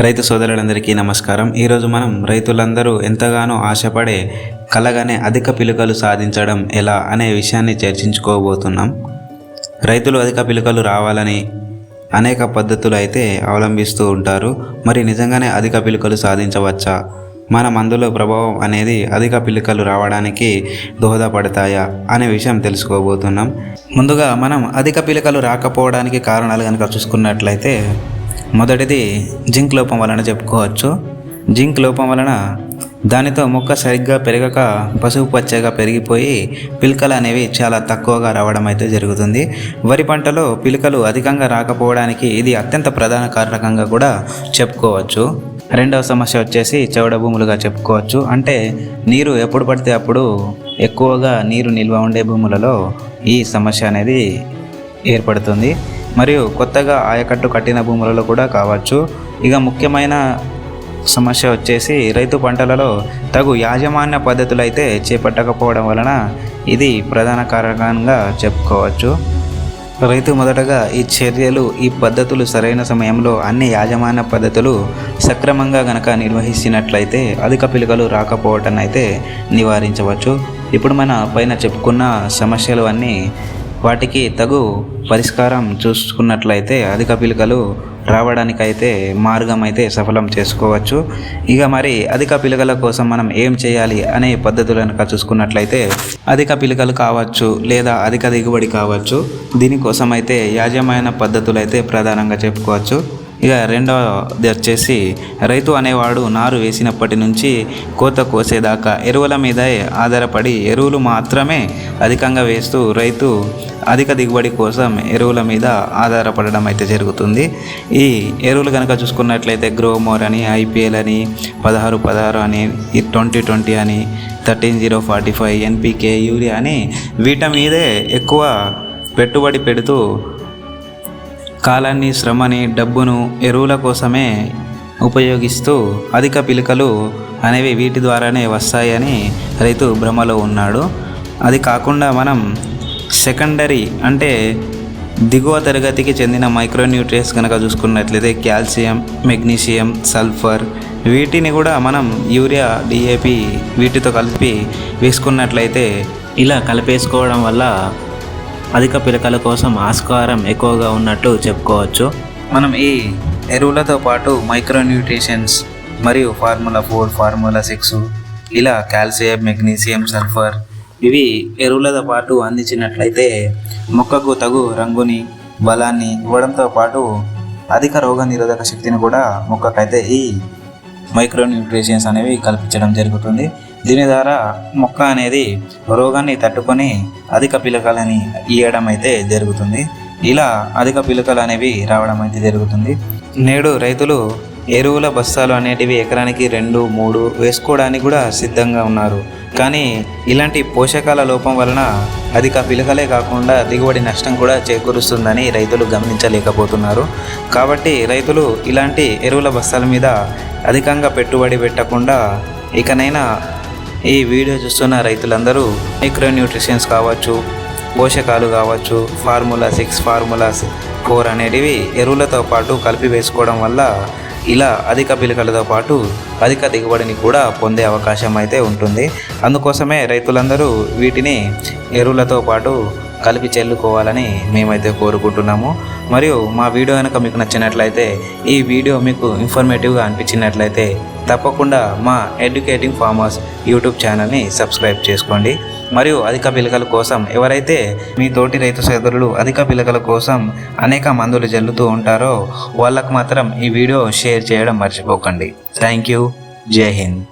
రైతు సోదరులందరికీ నమస్కారం. ఈరోజు మనం రైతులందరూ ఎంతగానో ఆశపడే కలగానే అధిక పిలుకలు సాధించడం ఎలా అనే విషయాన్ని చర్చించుకోబోతున్నాం. రైతులు అధిక పిలుకలు రావాలని అనేక పద్ధతులు అయితే అవలంబిస్తూ ఉంటారు. మరి నిజంగానే అధిక పిలుకలు సాధించవచ్చా? మన మందుల ప్రభావం అనేది అధిక పిలుకలు రావడానికి దోహదపడతాయా అనే విషయం తెలుసుకోబోతున్నాం. ముందుగా మనం అధిక పిలుకలు రాకపోవడానికి కారణాలు కనుక చూసుకున్నట్లయితే మొదటిది జింక్ లోపం వలన చెప్పుకోవచ్చు. జింక్ లోపం వలన దానితో మొక్క సరిగ్గా పెరగక పసుపు పచ్చగా పెరిగిపోయి పిలకలు అనేవి చాలా తక్కువగా రావడం అయితే జరుగుతుంది. వరి పంటలో పిలకలు అధికంగా రాకపోవడానికి ఇది అత్యంత ప్రధాన కారణకంగా కూడా చెప్పుకోవచ్చు. రెండవ సమస్య వచ్చేసి చౌడ భూములుగా చెప్పుకోవచ్చు. అంటే నీరు ఎప్పుడు పడితే అప్పుడు ఎక్కువగా నీరు నిల్వ ఉండే భూములలో ఈ సమస్య అనేది ఏర్పడుతుంది. మరియు కొత్తగా ఆయకట్టు కట్టిన భూములలో కూడా కావచ్చు. ఇక ముఖ్యమైన సమస్య వచ్చేసి రైతు పంటలలో తగు యాజమాన్య పద్ధతులు అయితే చేపట్టకపోవడం వలన ఇది ప్రధాన కారణంగా చెప్పుకోవచ్చు. రైతు మొదటగా ఈ చర్యలు ఈ పద్ధతులు సరైన సమయంలో అన్ని యాజమాన్య పద్ధతులు సక్రమంగా గనక నిర్వహించినట్లయితే అధిక పిలుకలు రాకపోవటం అయితే నివారించవచ్చు. ఇప్పుడు మన పైన చెప్పుకున్న సమస్యలు అన్నీ వాటికి తగు పరిష్కారం చూసుకున్నట్లయితే అధిక పిలుకలు రావడానికైతే మార్గం అయితే సఫలం చేసుకోవచ్చు. ఇక మరి అధిక పిలుకల కోసం మనం ఏం చేయాలి అనే పద్ధతులు చూసుకున్నట్లయితే అధిక పిలుకలు కావచ్చు లేదా అధిక దిగుబడి కావచ్చు. దీనికోసం అయితే యాజమాన్య పద్ధతులు అయితే ప్రధానంగా చెప్పుకోవచ్చు. ఇక రెండవది వచ్చేసి రైతు అనేవాడు నారు వేసినప్పటి నుంచి కోత కోసేదాకా ఎరువుల మీదే ఆధారపడి ఎరువులు మాత్రమే అధికంగా వేస్తూ రైతు అధిక దిగుబడి కోసం ఎరువుల మీద ఆధారపడడం అయితే జరుగుతుంది. ఈ ఎరువులు కనుక చూసుకున్నట్లయితే గ్రోమోర్ అని ఐపీఎల్ అని పదహారు పదహారు అని ఈ ట్వంటీ ట్వంటీ అని thirteen zero forty five NPK urea అని వీటి మీదే ఎక్కువ పెట్టుబడి పెడుతూ కాలాన్ని శ్రమని డబ్బును ఎరువుల కోసమే ఉపయోగిస్తూ అధిక పిలుకలు అనేవి వీటి ద్వారానే వస్తాయని రైతు భ్రమలో ఉన్నాడు. అది కాకుండా మనం సెకండరీ అంటే దిగువ తరగతికి చెందిన మైక్రోన్యూట్రియన్స్ కనుక చూసుకున్నట్లయితే కాల్షియం మెగ్నీషియం సల్ఫర్ వీటిని కూడా మనం యూరియా డిఏపి వీటితో కలిపి వేసుకున్నట్లయితే ఇలా కలిపేసుకోవడం వల్ల అధిక పిలకల కోసం ఆస్కారం ఎక్కువగా ఉన్నట్టు చెప్పుకోవచ్చు. మనం ఈ ఎరువులతో పాటు మైక్రోన్యూట్రిషన్స్ మరియు ఫార్ములా ఫోర్ ఫార్ములా సిక్స్ ఇలా కాల్షియం మెగ్నీషియం సల్ఫర్ ఇవి ఎరువులతో పాటు అందించినట్లయితే మొక్కకు తగు రంగుని బలాన్ని ఇవ్వడంతో పాటు అధిక రోగ నిరోధక శక్తిని కూడా మొక్కకైతే ఈ మైక్రోన్యూట్రిషన్స్ అనేవి కల్పించడం జరుగుతుంది. దీని ద్వారా మొక్క అనేది రోగాన్ని తట్టుకొని అధిక పిలకలని ఇవ్వడం అయితే జరుగుతుంది. ఇలా అధిక పిలకలు అనేవి రావడం అయితే జరుగుతుంది. నేడు రైతులు ఎరువుల బస్తాలు అనేటివి ఎకరానికి రెండు మూడు వేసుకోవడానికి కూడా సిద్ధంగా ఉన్నారు. కానీ ఇలాంటి పోషకాల లోపం వలన అధిక పిలకలే కాకుండా దిగుబడి నష్టం కూడా చేకూరుస్తుందని రైతులు గమనించలేకపోతున్నారు. కాబట్టి రైతులు ఇలాంటి ఎరువుల బస్తాల మీద అధికంగా పెట్టుబడి పెట్టకుండా ఇకనైనా ఈ వీడియో చూస్తున్న రైతులందరూ మైక్రో న్యూట్రిషన్స్ కావచ్చు పోషకాలు కావచ్చు ఫార్ములా సిక్స్ ఫార్ములా ఫోర్ అనేటివి ఎరువులతో పాటు కలిపి వేసుకోవడం వల్ల ఇలా అధిక పిలకలతో పాటు అధిక దిగుబడిని కూడా పొందే అవకాశం అయితే ఉంటుంది. అందుకోసమే రైతులందరూ వీటిని ఎరువులతో పాటు కలిపి చెల్లుకోవాలని మేమైతే కోరుకుంటున్నాము. మరియు మా వీడియో కనుక మీకు నచ్చినట్లయితే ఈ వీడియో మీకు ఇన్ఫర్మేటివ్గా అనిపించినట్లయితే తప్పకుండా మా ఎడ్యుకేటింగ్ ఫార్మర్స్ యూట్యూబ్ ఛానల్ని సబ్స్క్రైబ్ చేసుకోండి. మరియు అధిక పిలకల కోసం ఎవరైతే మీ తోటి రైతు సోదరులు అధిక పిలకల కోసం అనేక మందులు జల్లుతూ ఉంటారో వాళ్ళకు మాత్రం ఈ వీడియో షేర్ చేయడం మర్చిపోకండి. థ్యాంక్ యూ జై హింద్